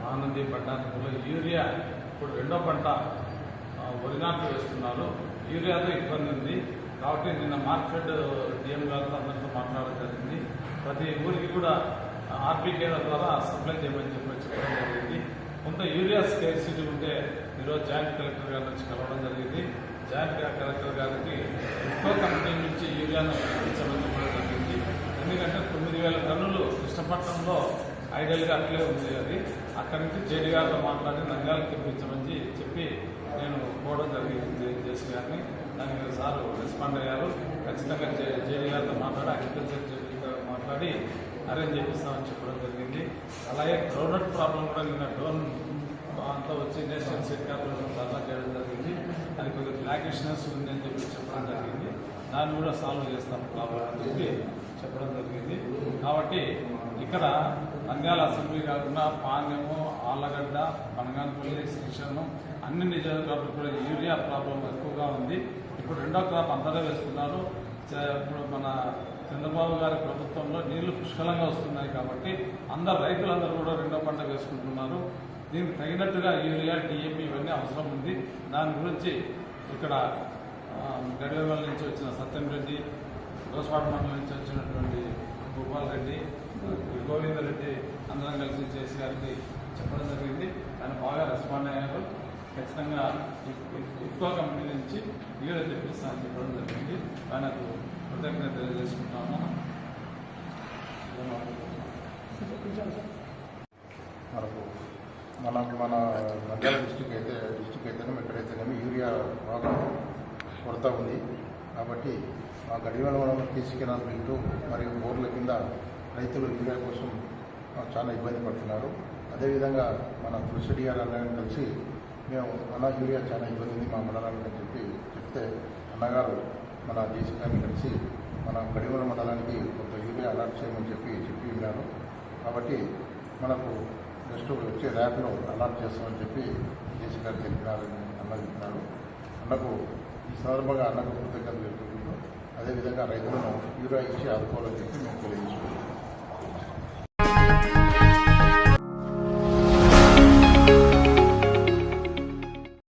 మహానంది పట్టణానికి యూరియా ఇప్పుడు రెండో పంట వరి నాట్లు వేస్తున్నారు. యూరియాతో ఇబ్బంది ఉంది. కాబట్టి నిన్న మార్కెట్ డిఎం గారితో అందరితో మాట్లాడడం జరిగింది. ప్రతి ఊరికి కూడా ఆర్బీకేల ద్వారా సప్లై చేయమని చెప్పి చెప్పడం జరిగింది. కొంత యూరియా స్కేర్సిటీ ఉంటే ఈరోజు జాయింట్ కలెక్టర్ గారి నుంచి కలవడం జరిగింది. జాయింట్ కలెక్టర్ గారికి ఇఫ్కో కంపెనీ నుంచి యూరియాను ఇప్పించమని చెప్పడం జరిగింది. ఎందుకంటే తొమ్మిది వేల టన్నులు విశాఖపట్నంలో ఐడియల్గా అట్లే ఉంది అది. అక్కడి నుంచి జేడీ గారితో మాట్లాడి నంగాలు తెప్పించమని చెప్పి నేను పోవడం జరిగింది జేసీ గారిని. దానికి సార్ రెస్పాండ్ అయ్యారు. ఖచ్చితంగా జే- జేడీ గారితో మాట్లాడి అగ్రికల్చర్ జేడీతో మాట్లాడి అరేంజ్ చేపిస్తామని చెప్పడం జరిగింది. అలాగే గ్రౌండెడ్ ప్రాబ్లం కూడా నిన్న డ్రోన్ అంతా వచ్చి నేషనల్ సెట్ కార్పొరేషన్ ధర్నా చేయడం జరిగింది. అది కొద్దిగా ఇష్యూస్ ఉంది అని చెప్పి చెప్పడం జరిగింది. దాన్ని కూడా సాల్వ్ చేస్తాం కాబట్టి చెప్పి చెప్పడం జరిగింది. కాబట్టి ఇక్కడ నంద్యాల అసెంబ్లీ కాకుండా పాంగము ఆళ్ళగడ్డ పనగానపల్లి శ్రీశైలం అన్ని నియోజకవర్గాలు కూడా యూరియా ప్రాబ్లం ఎక్కువగా ఉంది. ఇప్పుడు రెండో క్రాప్ అందరూ వేస్తున్నారు. చ- ఇప్పుడు మన చంద్రబాబు గారి ప్రభుత్వంలో నీళ్ళు పుష్కలంగా వస్తున్నాయి కాబట్టి అందరు రైతులందరూ కూడా రెండో పంట వేసుకుంటున్నారు. దీనికి తగినట్టుగా యూరియా డిఏపి ఇవన్నీ అవసరం ఉంది. దాని గురించి ఇక్కడ గడివేవల నుంచి వచ్చిన సత్యం రెడ్డి దోసపాట మండలం నుంచి వచ్చినటువంటి భూపాల్ రెడ్డి గోవిందర్ రెడ్డి అందరం కలిసి చేసి గారికి చెప్పడం జరిగింది. ఆయన బాగా రెస్పాండ్ అయ్యారు. ఖచ్చితంగా ఇఫ్కో కంపెనీ నుంచి యూరియా తెప్పిస్తానని చెప్పడం జరిగింది. ఆయనకు కృతజ్ఞత తెలియజేసుకుంటాము మనకు మనకు మన మండల డిస్టిక్ అయితే డిస్టిక్ అయితేనేమో ఎక్కడైతేనేమి యూరియా బాగా కొరత ఉంది. కాబట్టి ఆ గడివల మనం తీసుకెళ్ళాలి బిల్లు మరియు బోర్ల కింద రైతులు యూరియా కోసం చాలా ఇబ్బంది పడుతున్నారు. అదేవిధంగా మన తులసిడిఆర్ అన్నగారిని కలిసి మేము అన్న యూరియా చాలా ఇబ్బంది ఉంది మా మండలానికి అని చెప్పి చెప్తే అన్నగారు మన జేసీ గారిని కలిసి మన గడివల మండలానికి కొంత యూరియా అలాట్ చేయమని చెప్పి చెప్పి ఉన్నారు కాబట్టి మనకు నెక్స్ట్ వచ్చే ర్యాప్లో అలాట్ చేస్తామని చెప్పి జేసీ గారు తెలిపినారని అన్న చెప్పినారు. అన్నకు ఈ సందర్భంగా అన్నకు కృతజ్ఞతలు తెలుపుకుంటూ అదేవిధంగా రైతులను యూరియా ఇచ్చి ఆదుకోవాలని చెప్పి మేము తెలియజేసుకుంటాం